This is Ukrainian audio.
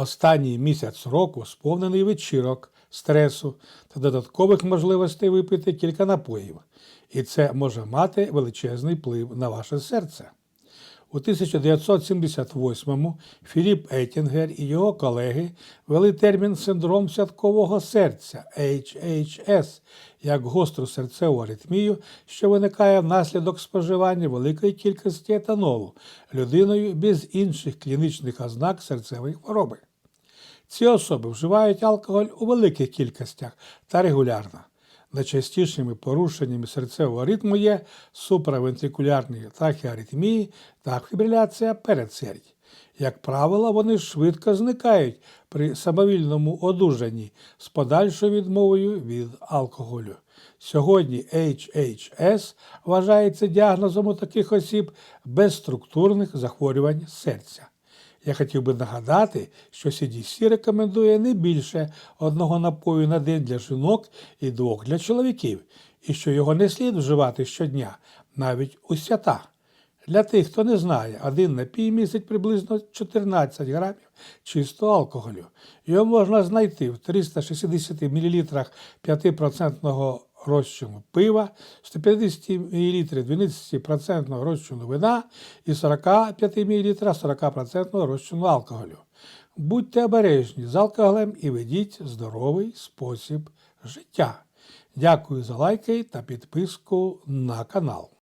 Останній місяць року сповнений вечірок, стресу та додаткових можливостей випити кілька напоїв, і це може мати величезний вплив на ваше серце. У 1978-му Філіп Еттінгер і його колеги ввели термін синдром святкового серця HHS як гостру серцеву аритмію, що виникає внаслідок споживання великої кількості етанолу людиною без інших клінічних ознак серцевої хвороби. Ці особи вживають алкоголь у великих кількостях та регулярно. Найчастішими порушеннями серцевого ритму є суправентрикулярні тахіаритмії та фібриляція передсердь. Як правило, вони швидко зникають при самовільному одужанні з подальшою відмовою від алкоголю. Сьогодні HHS вважається діагнозом у таких осіб без структурних захворювань серця. Я хотів би нагадати, що CDC рекомендує не більше одного напою на день для жінок і двох для чоловіків, і що його не слід вживати щодня, навіть у свята. Для тих, хто не знає, один напій містить приблизно 14 грамів чистого алкоголю. Його можна знайти в 360 мл 5% розчину пива, 150 мл 12% розчину вина і 45 мл 40% розчину алкоголю. Будьте обережні з алкоголем і ведіть здоровий спосіб життя. Дякую за лайки та підписку на канал.